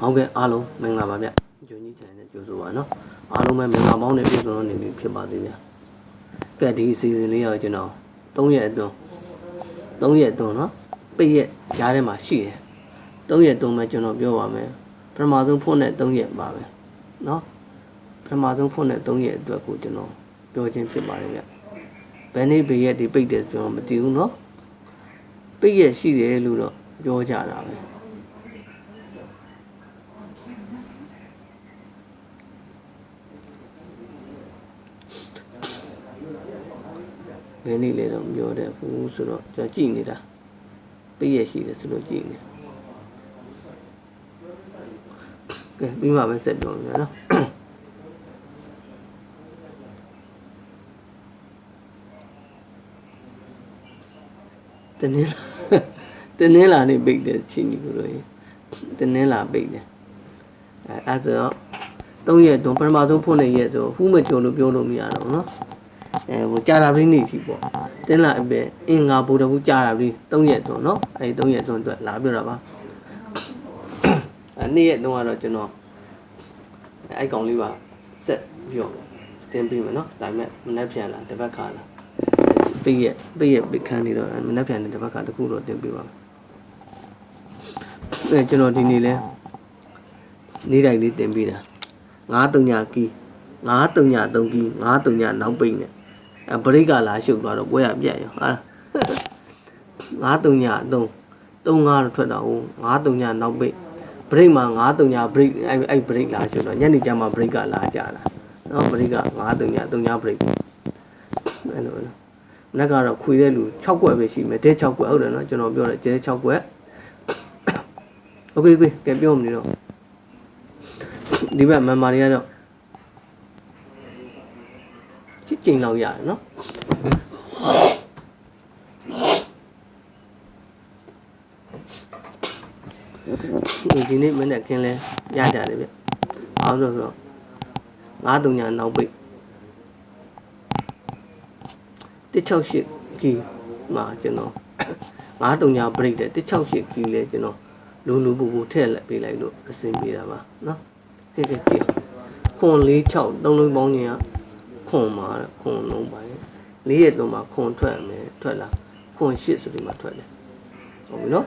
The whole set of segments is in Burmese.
ဟုတ်ကဲ့အားလုံးမင်္ဂလာပါဗျဂျွန်ကြီးချန်နဲ့ကြိုဆိုပါနော်အားလုံးပဲမင်္ဂလာပေါင်းနဲ့ပြည့်စုံနေပြီဖြစ်ပါသေးဗျကဲဒီအစီအစဉ်လေးရောကျွန်တော်3ရက်အတွင်း3ရက်အတွင်းနော်ပိတ်ရက်ကြားထဲမှာရှိတယ်3ရက်အတွင်းမှာကျွန်တော်ပြောပါမယ်ပထမဆုံးဖွင့်တဲ့3ရက်ပါပဲနော်ပထမဆုံးဖွင့်တဲ့3ရက်အတွက်ကိုကျွန်တော်ပြောခြင်းဖြစ်ပါတယ်ဗျဘယ်နေ့ပိတ်ရက်ဒီပိတ်တယ်ကျွန်တော်မသိဘူးနော်ပိတ်ရက်ရှိတယ်လို့တော့ပြောကြတာပဲ ဘယ်နေ့လဲတော့မပြောတဲ့ဘူးဆိုတော့ကျွန်တော်ကြည့်နေတာပြည့်ရရှိတယ်ဆိုလို့ကြည့်နေကဲပြီးမှပဲဆက်ပြောမယ်နော်တနင်္လာတနင်္လာနေ့ပိတ်တယ်ချင်းကြီးကိုလို့ရင်တနင်္လာပိတ်တယ်အဲအဲဆိုတော့၃ရက်တုန်းပထမဆုံးဖွင့်နေရက်ဆိုဟူးမကြုံလို့ပြောလို့မရတော့ဘူးနော် အဲဟိုကြာတာပြီးနေပြီပေါ့တင်းလာအပဲအင်္ဂါဗုဒ္ဓဘူးကြာတာပြီး3ရက်တော့เนาะအဲဒီ3ရက်တော့အတွက်လာပြောတာပါအဲနေ့ရက်တော့ကတော့ကျွန်တော်အဲကောင်လေးပါဆက်ပြီးတော့တင်ပြီးမယ်เนาะဒါပေမဲ့မနှက်ပြန်လာတစ်ပတ်ခါလာပိတ်ရက်ပိတ်ရက်ပိတ်ခန်းနေတော့မနှက်ပြန်တဲ့တစ်ပတ်ခါတစ်ခုတော့တင်ပြီးပါမယ်အဲကျွန်တော်ဒီနေ့လဲနေ့တိုင်းလေးတင်ပြီးတာ9 3ညကီ9 3ည3ကီ9 3ညနောက်ပိတ်နဲ့ အဲ ဘရိတ်ကလာရှုပ်သွားတော့ပွဲရပြတ်ရောဟာငါးတုံညာအတုံးတုံးငါးတော့ထွက်တော့ငါးတုံညာနောက်ပိတ်ဘရိတ်မှာငါးတုံညာဘရိတ်အဲအဲ့ဘရိတ်လာရှုပ်တော့ညနေကျမှဘရိတ်ကလာကြတာနော်ဘရိတ်ကငါးတုံညာတုံညာဘရိတ်အဲ့လိုနော်မနေ့ကတော့ခွေတဲ့လူ6ကွက်ပဲရှိမယ်တဲ6ကွက်ဟုတ်တယ်နော်ကျွန်တော်ပြောတယ်ကျဲ6ကွက်โอเคကွကဲပြောမနေတော့ဒီဘက်မန်မာတွေကတော့ ကျင်လောက်ရတယ်နော်ဒီနေ့မနေ့ခင်းလဲရကြတယ်ဗျ။အောင်ဆိုဆိုငါးတုံညာနောက်ပိတ်168ကီမှာကျွန်တော်ငါးတုံညာ break တဲ့168ကီလဲကျွန်တော်လူလူပူပူထည့်လက်ပေးလိုက်လို့အဆင်ပြေတာပါနော်။ကဲကဲကြည့်ခွန်46သုံးလုံးပေါင်းခြင်းက ခွန်မှာခွန်လုံးပိုင်းလေးရက်တော့မှခွန်ထွက်မယ်ထွက်လာခွန်8ဆိုဒီမှာထွက်တယ်ဟုတ်ပြီနော်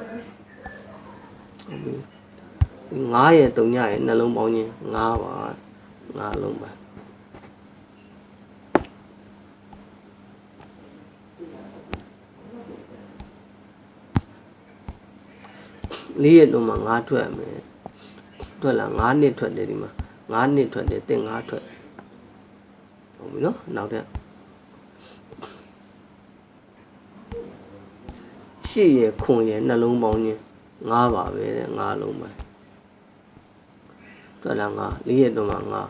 ဟုတ်ပြီ9ရဲ့3ညရဲ့နှလုံးပေါင်းခြင်း9ပါ9လုံးပါလေးရဲ့လုံးမှာ9ထွက်မယ်ထွက်လာ9နှစ်ထွက်တယ်ဒီမှာ9နှစ်ထွက်တယ်တင်9ထွက် ဟုတ်ပြီနော်နောက်ထပ်ရှေ့ရဲ့ခွန်ရဲ့နှလုံးပေါင်းခြင်း9ပါပဲတဲ့9လုံးပါ ထွက်လာငါလေးရက်တော့မှငါ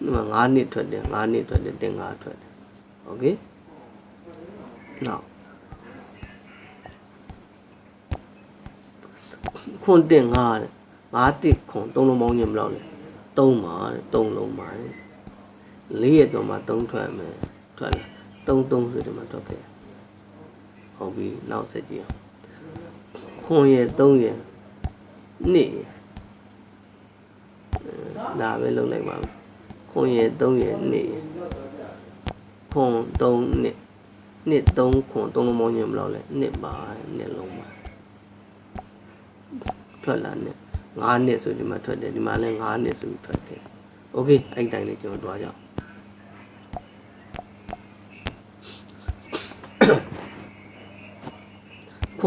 ဒီမှာ9နှစ်ထွက်တယ်9နှစ်ထွက်တယ်တင်9ထွက်တယ်โอเคနောက်ခွန်တင်9တဲ့9တစ်ခွန်3လုံးပေါင်းညမလို့လေ3ပါတဲ့3လုံးပါတဲ့ လေးရက်တော့မှ3ထွက်မယ်ထွက်လာ3 3ဆိုဒီမှာထွက်ခဲ့ဟုတ်ပြီနောက်ဆက်ကြည့်အောင်ခွန်ရဲ့3ရဲ့နှစ်ရဲ့ ဒါပဲလုပ်လိုက်ပါမယ်ခွန်ရယ်3ရယ်2ရယ်ခွန်3နှစ်နှစ်3ခွန်3လုံးပေါင်းညမလို့လဲနှစ်ပါနှစ်လုံးပါထွက်လာနှစ်9နှစ်ဆိုဒီမှာထွက်တယ်ဒီမှာလဲ9နှစ်ဆိုပြီးထွက်တယ်โอเคအဲ့တိုင်းလေးကျွန်တော်တွားကြ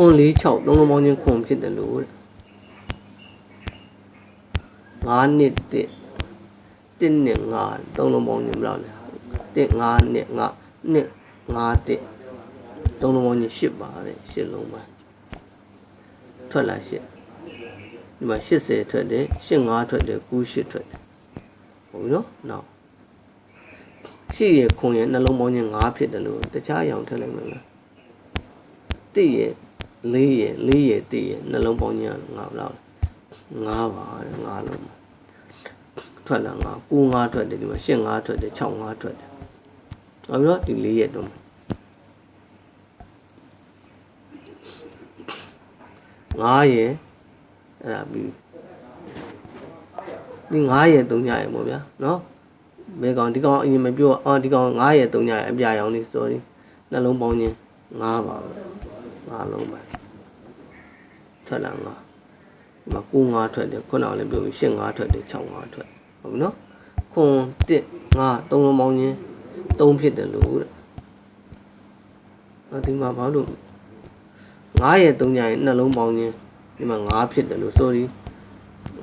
ခွန်4 6 3လုံးပေါင်းချင်းခွန်ဖြစ်တယ်လို့တဲ့9နှစ်တစ်တစ်နှစ်9သုံးလုံးပေါင်းညမလားလဲတစ်9နှစ်9နှစ်9တစ်သုံးလုံးပေါင်းည10ပါတဲ့10လုံးပါထွက်လာ10ဒီမှာ80ထွက်တယ်85ထွက်တယ်98ထွက်တယ်ဟုတ်ပြီနော်နောက်ရှိရခွန်ရနှလုံးပေါင်းည9ဖြစ်တယ်လို့တခြားအရောင်ထည့်လိုက်မယ်လားတစ်ရ လေးရလေးရတစ်ရနှလုံးပေါင်းည9ဘလောက်လဲ9ပါတဲ့9လုံးပါထွက်လာ9 9 5ထွက်တယ်ဒီမှာ8 5ထွက်တယ်6 5ထွက်တယ်နောက်ပြီးတော့ဒီ၄ရက်တော့9ရက်အဲ့ဒါပြီးဒီ9ရဲ့3ညရဲ့ပေါ့ဗျာနော်ဘယ်ကောင်ဒီကောင်အရင်မပြောအော်ဒီကောင်9ရဲ့3ညရဲ့အပြာရောင်လေး sorry နှလုံးပေါင်းခြင်း9ပါပဲ 9လုံးပဲထွက်လာ9ဒီမှာ9 5ထွက်တယ်ခုနကလည်းပြောပြီး8 5ထွက်တယ်6 5ထွက်ဟုတ်ပြီနော်ခွန်1 5 3လုံးပေါင်းခြင်း3ဖြစ်တယ်လို့တဲ့အဲဒီမှာဘာလို့9ရဲ့3ညရဲ့နှလုံးပေါင်းခြင်းဒီမှာ9ဖြစ်တယ်လို့ sorry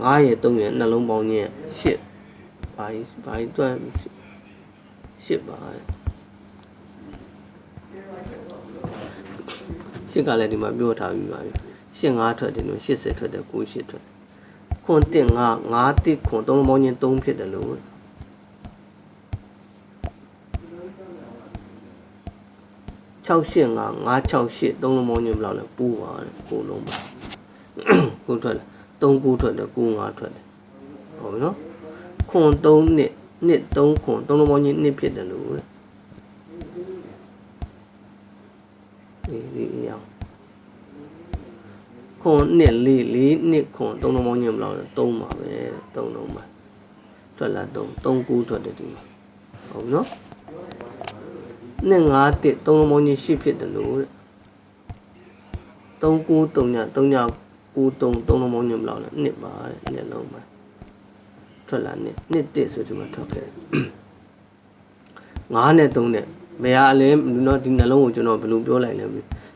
9ရဲ့3ရဲ့နှလုံးပေါင်းခြင်း8ဘာကြီးဘာကြီးတွက်8ပါတဲ့ ရှစ်ကလည်းဒီမှာပြောထားပြီးပါပြီရှစ်5ထွက်တယ်လို့80ထွက်တယ်9 8ထွက်ခွန်1 5 5တိခွန်3လုံးပေါင်းခြင်း3ဖြစ်တယ်လို့685 568 3လုံးပေါင်းခြင်းဘယ်လောက်လဲပူပါတယ်ကိုလုံးပါကိုထွက်လာ3ကူထွက်တယ်9 5ထွက်တယ်ဟုတ်ပြီနော်ခွန်3နှစ်နှစ်3ခွန်3လုံးပေါင်းခြင်းနှစ်ဖြစ်တယ်လို့တဲ့ဒီဒီအရောင် ခွန်နှစ်လေးလေးနှစ်ခွန်3လုံးပေါင်းခြင်းဘယ်လောက်လဲ3ပါပဲ3လုံးပါထွက်လာ3 3ကူထွက်တယ်ဒီမှာဟုတ်ပြီနော်နှစ်5တစ်3လုံးပေါင်းခြင်း8ဖြစ်တယ်လို့တဲ့3ကူ3ည3ညကိုတုံသုံးလုံးပေါင်းညမလောက်လဲနှစ်ပါတဲ့နှစ်လုံးပါထွက်လာနှစ်နှစ်တစ်ဆိုဒီမှာထွက်ခဲ့ငါးနဲ့သုံးနဲ့ဘယ်ဟာလဲနော်ဒီနှလုံးကိုကျွန်တော်ဘယ်လိုပြောလိုက်လဲ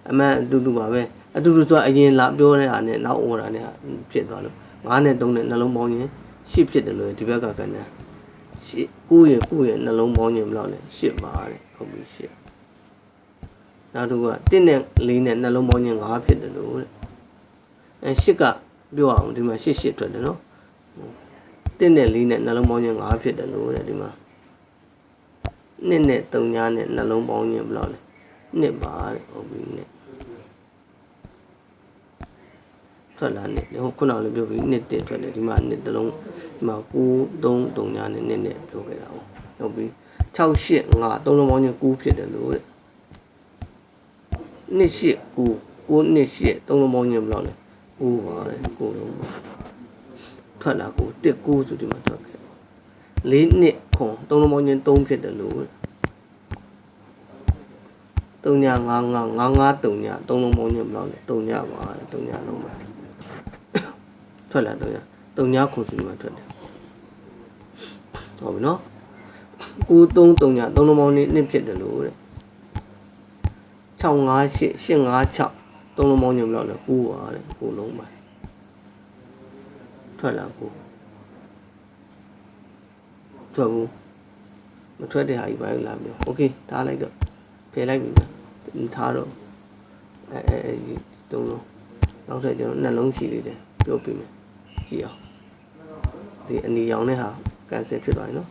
အမှန်အတူတူပါပဲ အတူတူဆိုအရင်လာပြောတဲ့ဟာနဲ့နောက်ဝင်တာနဲ့ဖြစ်သွားလို့9နဲ့3နဲ့နှလုံးပေါင်းရင်10ဖြစ်တယ်လို့ဒီဘက်ကကဏ္ဍ10 9ရင်9ရင်နှလုံးပေါင်းရင်ဘယ်လောက်လဲ10ပါတယ်ဟုတ်ပြီ10နောက်တစ်ခုက1နဲ့4နဲ့နှလုံးပေါင်းရင်9ဖြစ်တယ်လို့တဲ့အဲ10ကပြောအောင်ဒီမှာ10 10ထွက်တယ်နော်1နဲ့4နဲ့နှလုံးပေါင်းရင်9ဖြစ်တယ်လို့တဲ့ဒီမှာ2နဲ့3ညာနဲ့နှလုံးပေါင်းရင်ဘယ်လောက်လဲ2ပါတဲ့ဟုတ်ပြီ2 ထွက်လာနှစ်ဟိုခုနကလည်းပြောပြီးနှစ်တစ်ထွက်တယ်ဒီမှာနှစ်တစ်လုံးဒီမှာ9 3 3ညာနဲ့နှစ်နဲ့ပြောခဲ့တာဟုတ်ဟုတ်ပြီ6 8 5 3လုံးပေါင်းခြင်း9ဖြစ်တယ်လို့တဲ့နှစ်8 9 9နှစ်8 3လုံးပေါင်းခြင်းဘယ်လောက်လဲကိုးပါတယ်ကိုလုံးပါထွက်လာကိုတစ်ကိုးဆိုဒီမှာထွက်ခဲ့လေးနှစ်ခွန်သုံးလုံးပေါင်းချင်းသုံးဖြစ်တယ်လို့တုံညာငါးငါးငါးငါးတုံညာသုံးလုံးပေါင်းချင်းဘယ်လောက်လဲတုံညာပါတုံညာလုံးပါ ထွက်လာတုံညာတုံညာခွန်ဆိုဒီမှာထွက်တယ်ဟုတ်ပြီနော်ကိုသုံးတုံညာသုံးလုံးပေါင်းနှစ်ဖြစ်တယ်လို့တဲ့6 5 8 8 5 6သုံးလုံးပေါင်းညုံလောက်လဲ9ပါတဲ့9လုံးပါထွက်လာ9ထွက်ဘူးမထွက်တဲ့ဟာကြီးပါလာပြောโอเคထားလိုက်တော့ဖယ်လိုက်ပြီထားတော့အဲအဲသုံးလုံးနောက်ထပ်ကျွန်တော်နှလုံးရှိသေးတယ်ပြောပြမယ် ကြည့်အောင်ဒီအနီရောင်နဲ့ဟာကန်ဆယ်ဖြစ်သွားပြီနော်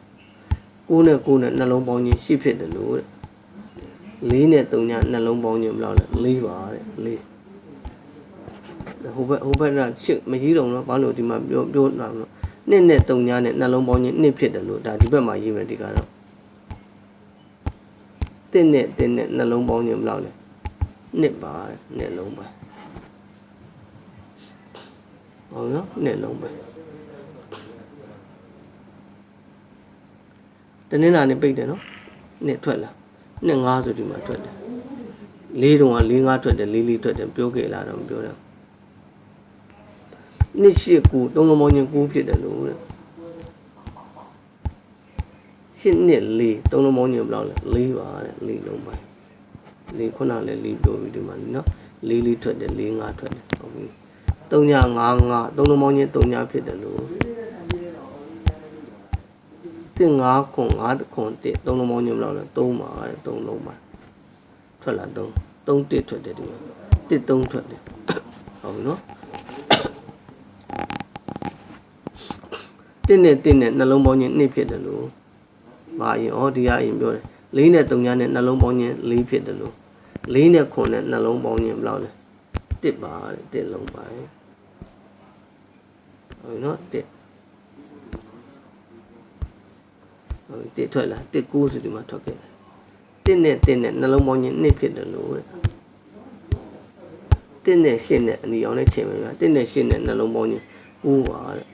9နဲ့9နဲ့နှလုံးပေါင်းခြင်းရှိဖြစ်တယ်လို့တဲ့4နဲ့3ညနှလုံးပေါင်းခြင်းဘယ်လောက်လဲ4ပါတဲ့4ဟိုဘက်ဟိုဘက်ကရှစ်မကြီးတော့တော့ဘာလို့ဒီမှာပြောပြောတာလို့နှစ်နဲ့တုံညာနဲ့နှလုံးပေါင်းချင်းနှစ်ဖြစ်တယ်လို့ဒါဒီဘက်မှာရေးမယ်ဒီကတော့တင်းနဲ့တင်းနဲ့နှလုံးပေါင်းချင်းဘယ်လောက်လဲနှစ်ပါနှစ်လုံးပါ ဟုတ်နော်နှစ်လုံးပါတနင်္လာနေ့ပိတ်တယ်နော်နှစ်ထွက်လာနှစ်ငါးဆိုဒီမှာထွက်တယ်လေးတုံးကလေးငါးထွက်တယ်လေးလေးထွက်တယ်ပြောခဲ့လားတော့မပြောတော့နှစ်ရှိကူသုံးလုံးပေါင်းချင်းကူဖြစ်တယ်လို့တဲ့ရှစ်နှစ်လေးသုံးလုံးပေါင်းချင်းဘယ်လောက်လဲလေးပါတဲ့လေးလုံးပိုင်းလေးခုနလည်းလေးပြောပြီးဒီမှာနော်လေးလေးထွက်တယ်လေးငါထွက်တယ်ဟုတ်ပြီ သုံးညငါးငါသုံးလုံးပေါင်းချင်းသုံးညဖြစ်တယ်လို့တင်ငါးခွန်ငါးခွန်တစ်သုံးလုံးပေါင်းချင်းဘယ်လောက်လဲသုံးပါတဲ့သုံးလုံးပိုင်းထွက်လာသုံးသုံးတစ်ထွက်တယ်ဒီမှာတစ်သုံးထွက်တယ်ဟုတ်ပြီနော်တင်းနဲ့တင်းနဲ့နှလုံးပေါင်းခြင်းနှစ်ဖြစ်တယ်လို့မာရင်ဩဒီကအရင်ပြောတယ်လေးနဲ့သုံးညနဲ့နှလုံးပေါင်းခြင်းလေးဖြစ်တယ်လို့လေးနဲ့ခွန်နဲ့နှလုံးပေါင်းခြင်းဘယ်လောက်လဲတစ်ပါတဲ့တစ်လုံးပါ ဟုတ်နော်တစ်ဟုတ်တစ်ထွက်လာတစ်ကိုးဆိုဒီမှာထွက်ခဲ့တယ်တစ်နဲ့တစ်နဲ့နှလုံးပေါင်းခြင်းနှစ်ဖြစ်တယ်လို့တဲ့တစ်နဲ့ရှစ်နဲ့အနီအောင်နဲ့ချိန်ပါဗျာတစ်နဲ့ရှစ်နဲ့နှလုံးပေါင်းခြင်းဦးပါတဲ့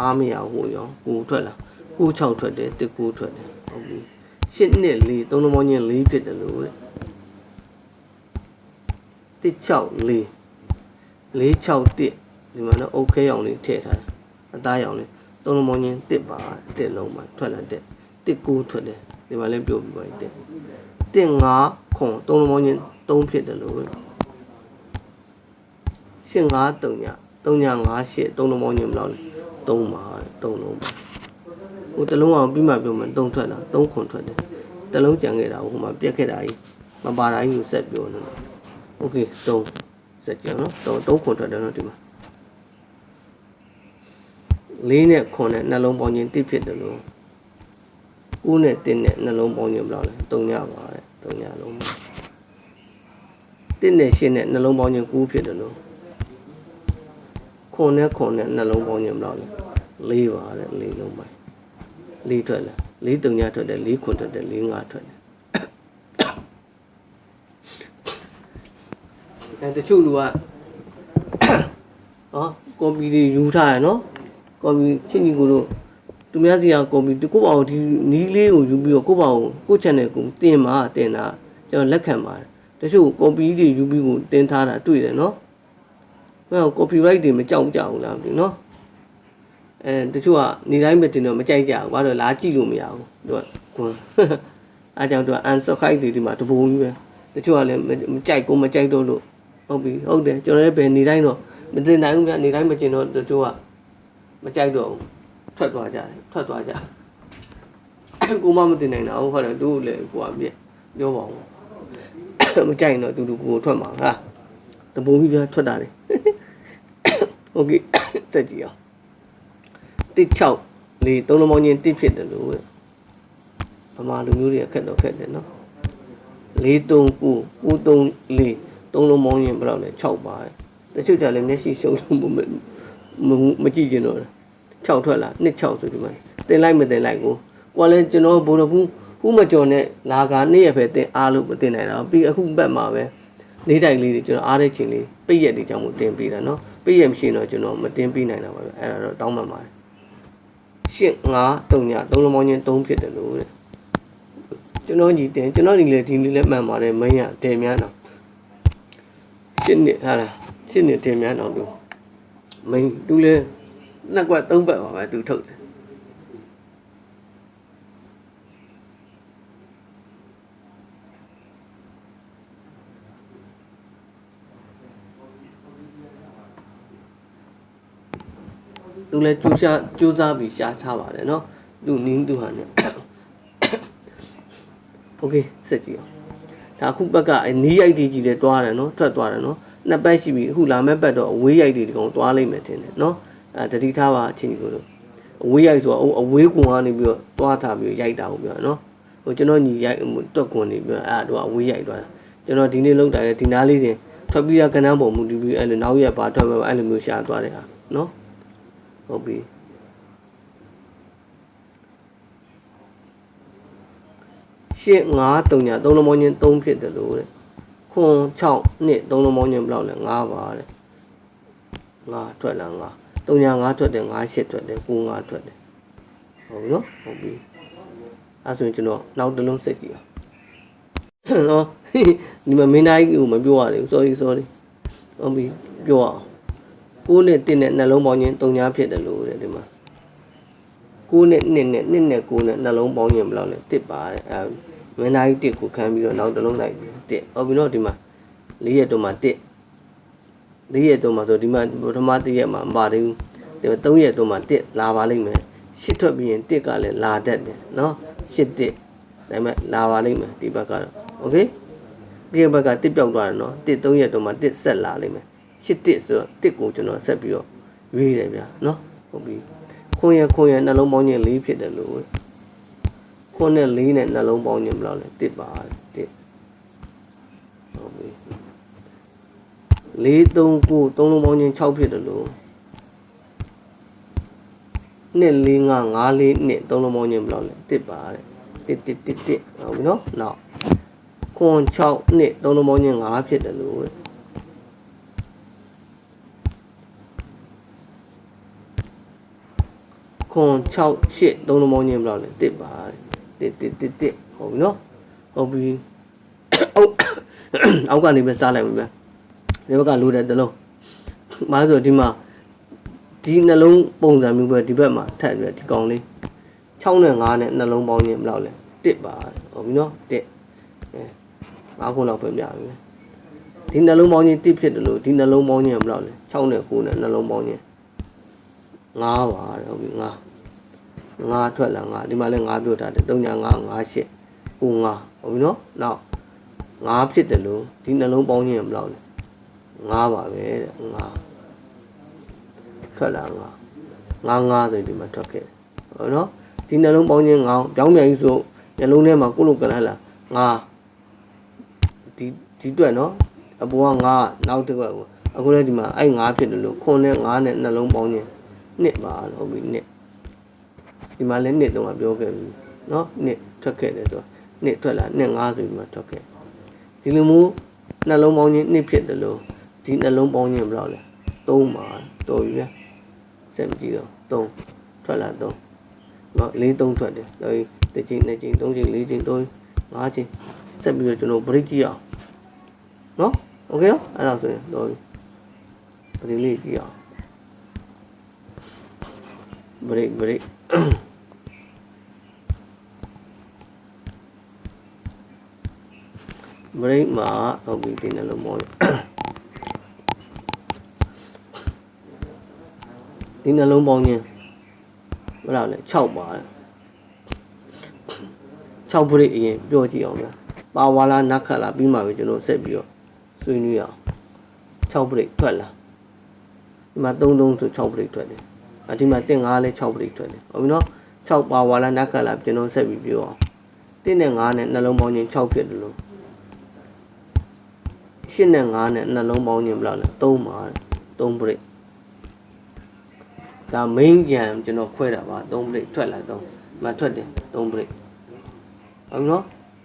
အားမရဘူးရောကိုထွက်လာကို6ထွက်တယ်တစ်ကိုထွက်တယ်ဟုတ်ပြီရှစ်နှစ်လေးသုံးလုံးပေါင်းချင်း၄ဖြစ်တယ်လို့တဲ့တစ်6လေး၄6တစ်ဒီမှာတော့အုတ်ခဲရောင်လေးထည့်ထားတယ် အသားရောင်လေးသုံးလုံးပေါင်းချင်းတစ်ပါတစ်လုံးပါထွက်လာတဲ့တစ်ကိုထွက်တယ်ဒီမှာလည်းပြောပြပါတဲ့တစ်5ခွန်သုံးလုံးပေါင်းချင်း3ဖြစ်တယ်လို့ရှင်း5တုံည3ည5ရှစ်3လုံးပေါင်းချင်းဘယ်လောက်လဲ3ပါတဲ့3လုံးပါဟိုတလုံးအောင်ပြီးမှပြောမယ်3ထွက်လာ3ခွန်ထွက်တယ်တလုံးကြံခဲ့တာဟိုမှာပြက်ခဲ့တာကြီးမပါတာကြီးကိုဆက်ပြောနေတယ်โอเค3စက်ကြံနော်3 3ခွန်ထွက်တယ်နော်ဒီမှာ လေးနဲ့ခွန်နဲ့နှလုံးပေါင်းချင်းတိဖြစ်တယ်လို့ဦးနဲ့တင်းနဲ့နှလုံးပေါင်းချင်းဘယ်လောက်လဲ3ညပါတဲ့3ညလုံးပါတင်းနဲ့ရှင်းနဲ့နှလုံးပေါင်းချင်း9ဖြစ်တယ်လို့ခွန်နဲ့ခွန်နဲ့နှလုံးပေါင်းချင်းဘယ်လောက်လဲ၄ပါတဲ့၄လုံးပါ၄ထွက်လဲ၄တုံညထွက်တယ်၄ခွန်ထွက်တယ်၄ငါထွက်တယ်အဲတချို့လူကဟောကွန်ပျူတာယူထားရနော် ကွန်ပျူချင်းကြီးကိုတို့သူများစီကကွန်ပျူတာကိုယ့်ဘာကိုဒီနီးလေးကိုယူပြီးတော့ကိုယ့်ဘာကိုကိုယ့် channel ကိုတင်มาတင်တာကျွန်တော်လက်ခံပါတယ်တချို့ကွန်ပျူတာယူပြီးကိုတင်ထားတာတွေ့တယ်နော်ဘယ် copyright တွေမကြောက်ကြဘူးလားမသိဘူးနော်အဲတချို့ကနေတိုင်းမတင်တော့မကြိုက်ကြဘူးဘာလို့လာကြည့်လို့မရဘူးသူကကွန်အားကြောင့်သူက unsubscribe တွေဒီမှာတပုံကြီးပဲတချို့ကလည်းမကြိုက်ကိုမကြိုက်တော့လို့ဟုတ်ပြီဟုတ်တယ်ကျွန်တော်လည်းပဲနေတိုင်းတော့မတင်နိုင်ဘူးဗျနေတိုင်းမကျင်တော့တချို့က မကြိုက်တော့ဘူးထွက်သွားကြတယ်ထွက်သွားကြကိုမမတင်နိုင်တာဟုတ်ဟုတ်တယ်တို့လည်းကိုကပြည့်ပြောပါဦးမကြိုက်ရင်တော့တူတူကိုထွက်မှာဟာတပုံကြီးပြထွက်တာလေโอเคစက်ကြည့်အောင်16လေးသုံးလုံးပေါင်းချင်းတစ်ဖြစ်တယ်လို့ဗမာလူမျိုးတွေကခက်တော့ခက်တယ်နော်439 934သုံးလုံးပေါင်းချင်းဘယ်လောက်လဲ6ပါတယ်တချို့ကြလည်းမျက်စိရှုံရှုံမမ ကြည့်ကြတော့6ထွက်လာ26ဆိုဒီမှာတင်လိုက်မတင်လိုက်ကိုကိုကလည်းကျွန်တော်ဘိုးတော်ဘူးဟူးမကျော်နဲ့လာကနေ့ရပဲတင်အားလို့မတင်နိုင်တော့ပြီးအခုဘက်မှာပဲလေးတိုင်လေးတွေကျွန်တော်အားတဲ့ချိန်လေးပိတ်ရက်တွေကြောင့်မတင်ပေးတာနော်ပိတ်ရက်မရှိရင်တော့ကျွန်တော်မတင်ပေးနိုင်တာပါပဲအဲ့ဒါတော့တောင်းပန်ပါတယ်ရှစ်ငါတုံညသုံးလုံးပေါင်းချင်း3ဖြစ်တယ်လို့တဲ့ကျွန်တော်ညီတင်ကျွန်တော်ညီလည်းဒီနေ့လည်းမှန်ပါတယ်မင်းရတင်များတော့ရှစ်နှစ်ဟာလားရှစ်နှစ်တင်များတော့သူ မင်းသူလည်းနှစ်ကွက်သုံးပတ်ပါပဲသူထုတ်တယ်သူလည်းကြိုးစားကြိုးစားပြီးရှားချပါတယ်နော်သူနင်းသူဟာနဲ့โอเคစက်ကြည့်အောင်ဒါအခုဘက်ကနီးရိုက်တွေကြီးလဲတွားတယ်နော်ထွက်သွားတယ်နော် နှစ်ပတ်ရှိပြီအခုလာမဲ့ပတ်တော့အဝေးရိုက်တွေဒီကောင်တွားလိုက်မယ်ထင်တယ်နော်အဲတတိထားပါအချင်းကြီးကိုတို့အဝေးရိုက်ဆိုတော့အဝေးကွန်ကနေပြီးတော့တွားထားပြီးရိုက်တာဟုတ်ပြောနော်ဟိုကျွန်တော်ညီရိုက်တွက်ကွန်နေပြီးအဲ့တော့အဝေးရိုက်သွားတာကျွန်တော်ဒီနေ့လောက်တာလေဒီနားလေးတင်ထွက်ပြီးတော့ကနန်းပုံမူတည်ပြီးအဲ့လိုနောက်ရက်ပါထွက်မယ်အဲ့လိုမျိုးရှာသွားတယ်ဟာနော်ဟုတ်ပြီရှစ်9 3ည3လုံးပေါင်းချင်း3ဖြစ်တယ်လို့တဲ့ ခွန်6နှစ်3လုံးပေါင်းချင်းဘယ်လောက်လဲ9ပါတဲ့9ထွက်လာ9 3ည9ထွက်တယ်9 8ထွက်တယ်9 9ထွက်တယ်ဟုတ်ပြီနော်ဟုတ်ပြီအဲဆိုရင်ကျွန်တော်နောက်တစ်လုံးစက်ကြည့်အောင်နော်ဒီမှာမင်းသားကြီးကိုမပြောရသေးဘူး sorry sorry ဟုတ်ပြီပြောအောင်6နဲ့1နဲ့နှလုံးပေါင်းချင်း3ညဖြစ်တယ်လို့တဲ့ဒီမှာ6နဲ့2နဲ့2နဲ့9နဲ့နှလုံးပေါင်းချင်းဘယ်လောက်လဲ1ပါတဲ့အဲ မင်းသားကြီး1ကိုခံပြီးတော့နောက်တစ်လုံးလိုက်1ဟုတ်ပြီနော်ဒီမှာ၄ရက်တော့မှ1၄ရက်တော့မှဆိုဒီမှာပထမတစ်ရက်မှာမပါသေးဘူးဒီမှာ3ရက်တော့မှ1လာပါလိမ့်မယ်ရှစ်ထွက်ပြီးရင်1ကလည်းလာတတ်တယ်နော်ရှစ်1ဒါပေမဲ့လာပါလိမ့်မယ်ဒီဘက်ကတော့โอเคဒီဘက်က1ပြောက်သွားတယ်နော်1 3ရက်တော့မှ1ဆက်လာလိမ့်မယ်ရှစ်1ဆိုတော့1ကိုကျွန်တော်ဆက်ပြီးတော့ရွေးတယ်ဗျာနော်ဟုတ်ပြီခွန်ရခွန်ရနှလုံးပေါင်းခြင်း၄ဖြစ်တယ်လို့ ခွန်နဲ့၄နဲ့နှလုံးပေါင်းခြင်းဘယ်လောက်လဲ1ပါ1ဟုတ်ပြီ4 3 9 3လုံးပေါင်းခြင်း6ဖြစ်တယ်လို့နှစ်၄၅၅လေးနှစ်သုံးလုံးပေါင်းခြင်းဘယ်လောက်လဲ1ပါတဲ့1 1 1 1ဟုတ်ပြီနော်နောက်ခွန်6နှစ်သုံးလုံးပေါင်းခြင်း5ဖြစ်တယ်လို့ခွန်6 8သုံးလုံးပေါင်းခြင်းဘယ်လောက်လဲတစ်ပါတ စ်တစ်တစ်တစ်ဟုတ်ပြီနော်ဟုတ်ပြီအောက်အောက်ကနေပဲစားလိုက်ပြီဗျဒီဘက်ကလိုတဲ့တလုံးမားဆိုဒီမှာဒီနှလုံးပုံစံမျိုးပဲဒီဘက်မှာထပ်ပြီးဒီကောင်လေး6နဲ့9နဲ့နှလုံးပေါင်းခြင်းဘယ်လောက်လဲတစ်ပါဟုတ်ပြီနော်တစ်အဲငါးခုလောက်ပဲပြပြီဒီနှလုံးပေါင်းခြင်းတစ်ဖြစ်တယ်လို့ဒီနှလုံးပေါင်းခြင်းဘယ်လောက်လဲ6နဲ့9နဲ့နှလုံးပေါင်းခြင်း9ပါဟုတ်ပြီ9 5ထွက်လာ5ဒီမှာလည်း5ပြောထားတယ်3ညာ5 5 8 9 5ဟုတ်ပြီနော်နောက်5ဖြစ်တယ်လို့ဒီနှလုံးပေါင်းခြင်းရမလို့လဲ5ပါပဲတဲ့5ထွက်လာ5 5 5ဆိုဒီမှာထွက်ခဲ့ဟုတ်နော်ဒီနှလုံးပေါင်းခြင်း5ပြောင်းပြန်ကြီးဆိုနှလုံးထဲမှာကိုလိုကလဟလာ5ဒီဒီတွက်နော်အပေါ်က5နောက်တစ်ခွက်ကိုအခုလည်းဒီမှာအဲ့5ဖြစ်တယ်လို့ခွန်နဲ့5နဲ့နှလုံးပေါင်းခြင်းနှစ်ပါဟုတ်ပြီနှစ် ဒီမှာလည်းနှစ်တုံးကပြောခဲ့ပြီနော်နှစ်ထွက်ခဲ့တယ်ဆိုတော့နှစ်ထွက်လာနှစ်5ဆိုပြီးမှထွက်ခဲ့ဒီလိုမျိုးနှလုံးပေါင်းခြင်းနှစ်ဖြစ်တယ်လို့ဒီနှလုံးပေါင်းခြင်းဘယ်လောက်လဲ3ပါတော်ပြီဗျစက်မကြည့်တော့3ထွက်လာ3နော်4 3ထွက်တယ်တော်ပြီတစ်ချိန်နှစ်ချိန်သုံးချိန်လေးချိန်သုံးငါးချိန်ဆက်ပြီးတော့ကျွန်တော် break ကြည့်အောင်နော်โอเคနော်အဲ့ဒါဆိုရင်တော်ပြီ break လေးကြည့်အောင် break break ဘရိတ်မှာဟုတ်ပြီဒီနှလုံးမောဒီနှလုံးပေါင်းခြင်းဘယ်လောက်လဲ6ပါ6ဘရိတ်အရင်ပြောကြည့်အောင်ဗျာပါဝါလာနက်ခတ်လာပြီးမှပဲကျွန်တော်ဆက်ပြီးတော့ဆွေးနွေးအောင်6ဘရိတ်ထွက်လာဒီမှာ3 3ဆို6ဘရိတ်ထွက်တယ်အဒီမှာတင်5လဲ6ဘရိတ်ထွက်တယ်ဟုတ်ပြီနော်6ပါဝါလာနက်ခတ်လာကျွန်တော်ဆက်ပြီးပြောအောင်တင်းနဲ့5နဲ့နှလုံးပေါင်းခြင်း6ဖြစ်တယ်လို့ 8နဲ့9နဲ့နှလုံးပေါင်းခြင်းဘယ်လောက်လဲ3ပါ3 break ဒါ main ကြံကျွန်တော်ခွဲတာပါ3 break ထွက်လာတော့မထွက်တယ်3 break ဟုတ်နော်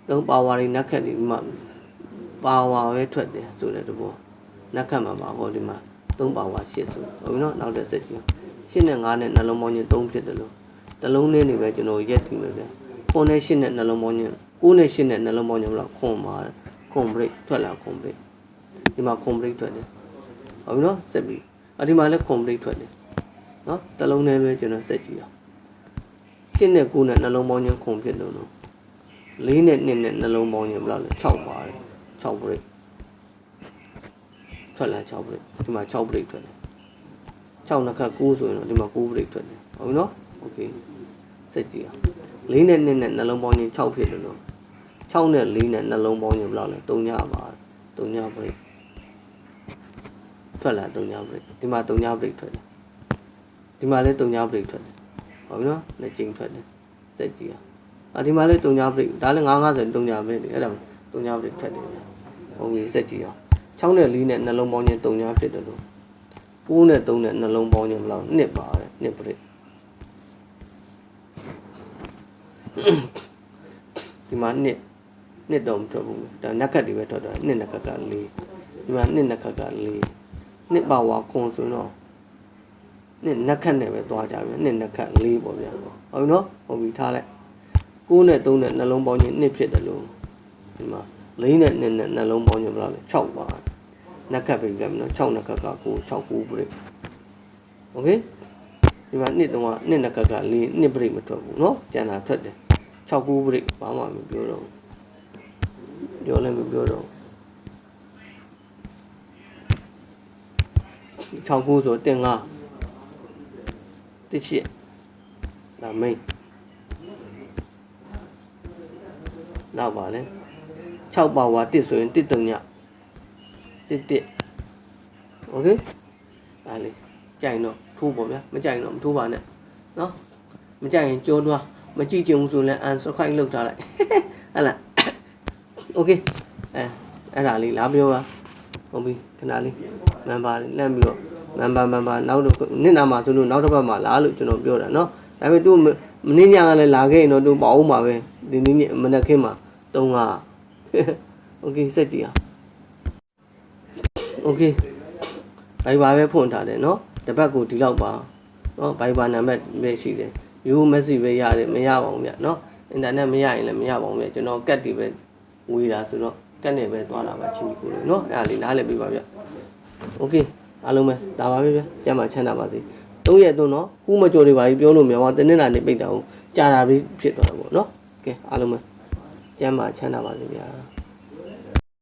3 power တွေနက်ခက်တွေမှ power ပဲထွက်တယ်ဆိုတဲ့တဘောနက်ခက်မှာပါဟောဒီမှာ3 power 8ဆိုဟုတ်နော်နောက်တဲ့စက်ကြီး8နဲ့9နဲ့နှလုံးပေါင်းခြင်း3ဖြစ်တယ်လို့တလုံးလေးနေပဲကျွန်တော်ရက်ကြည့်မယ်ဗျ9နဲ့8နဲ့နှလုံးပေါင်းခြင်း9နဲ့8နဲ့နှလုံးပေါင်းခြင်းဘယ်လောက်ခွန်ပါခွန် break ထွက်လာခွန် break ဒီမှာ complete ထွက်တယ်ဟုတ်ပြီနော်စက်ပြီးအဒီမှာလည်း complete ထွက်တယ်နော်တလုံးနဲ့လွဲကျွန်တော်စက်ကြည့်အောင်ရှင်းနဲ့9နဲ့နှလုံးပေါင်းခြင်းခုံဖြစ်လို့နော်၄နဲ့2နဲ့နှလုံးပေါင်းခြင်းဘယ်လောက်လဲ6ပါတယ်6 break ထွက်လာ6 break ဒီမှာ6 break ထွက်တယ်6နှစ်ခါ9ဆိုရင်တော့ဒီမှာ9 break ထွက်တယ်ဟုတ်ပြီနော် okay စက်ကြည့်အောင်၄နဲ့2နဲ့နှလုံးပေါင်းခြင်း6ဖြစ်တယ်လို့6နဲ့4နဲ့နှလုံးပေါင်းခြင်းဘယ်လောက်လဲ3ညပါ3ည break ထွက်လာ3ည break ဒီမှာ3ည break ထွက်တယ်ဒီမှာလည်း3ည break ထွက်တယ်ဟုတ်ပြီနော်နှစ်ကြိမ်ထွက်တယ်စက်ကြည့်အောင်အာဒီမှာလည်း3ည break ဒါလည်း950 3ည break အဲ့ဒါ3ည break ထွက်တယ်ဟုတ်ပြီစက်ကြည့်အောင်6နဲ့4နဲ့နှလုံးပေါင်းခြင်း3ညဖြစ်တယ်လို့9နဲ့3နဲ့နှလုံးပေါင်းခြင်းဘယ်လောက်နှစ်ပါတယ်နှစ် break ဒီမှာနှစ်နှစ်တော့မထွက်ဘူးဒါနက်ခတ်တွေပဲထွက်တာနှစ်နက်ခတ်က4ဒီမှာနှစ်နက်ခတ်က4 နှစ်ပါဝါခွန်ဆိုတော့နှစ်နက်ခတ်နဲ့ပဲသွားကြပြီနှစ်နက်ခတ်4ပေါ့ဗျာဟုတ်ပြီနော်ဟုတ်ပြီထားလိုက်9နဲ့3နဲ့နှလုံးပေါင်းခြင်းနှစ်ဖြစ်တယ်လို့ဒီမှာ4နဲ့2နဲ့နှလုံးပေါင်းခြင်းဘယ်လောက်လဲ6ပါနက်ခတ်ပဲပြန်ပြီနော်6နက်ခတ်က9 6 9 break โอเคဒီမှာနှစ်တုံးကနှစ်နက်ခတ်က4နှစ် break မထွက်ဘူးเนาะကျန်တာထွက်တယ်6 9 break ဘာမှမပြောတော့ပြောလည်းမပြောတော့ 6ခုဆိုတင်5တစ်ရှစ်ဒါမိန်နောက်ပါလဲ6ပါဝါတစ်ဆိုရင်တစ်တုံညတစ်တစ်โอเคဒါလေးကြိုင်တော့ထိုးပေါ့ဗျာမကြိုင်တော့မထိုးပါနဲ့เนาะမကြိုင်ရင်ကြောသွားမကြည့်ချင်ဘူးဆိုရင် unsubscribe လုပ်ထားလိုက်ဟဲ့လားโอเคအဲအဲ့ဒါလေးလာပြောပါဟုတ်ပြီခဏလေးမန်ပါလန့်ပြီးတော့ မန်ပါမန်ပါနောက်တော့နှစ်နာမှာဆိုလို့နောက်တစ်ပတ်မှာလာလို့ကျွန်တော်ပြောတာเนาะဒါပေမဲ့သူမင်းညကလည်းလာခဲ့ရင်တော့သူပေါ့အောင်ပါပဲဒီနေ့မနေ့ခင်းမှာတုံးကโอเคစက်ကြည့်အောင်โอเคဘိုင်ဘာပဲဖွင့်ထားတယ်เนาะတပတ်ကိုဒီလောက်ပါ နော် Viber နံပါတ်ပဲရှိတယ်ရိုး message ပဲရတယ်မရပါဘူးဗျနော်အင်တာနက်မရရင်လည်းမရပါဘူးဗျကျွန်တော်ကတ်တွေပဲဝေးတာဆိုတော့ကတ်နဲ့ပဲသွားတာပါချင်းကြီးကိုလေနော်အဲ့ဒါလေးနားလည်ပြီးပါဗျโอเค အားလုံးပဲဒါပါပဲဗျကျမ်းမှာချမ်းသာပါစေသုံးရက်သွန်းတော့ခုမကြော်တွေပါကြီးပြောလို့မြန်မာတင်းနေတာနေပိတ်တာကိုကြာတာပြီးဖြစ်သွားတာပေါ့နော်ကဲအားလုံးပဲကျမ်းမှာချမ်းသာပါစေဗျာ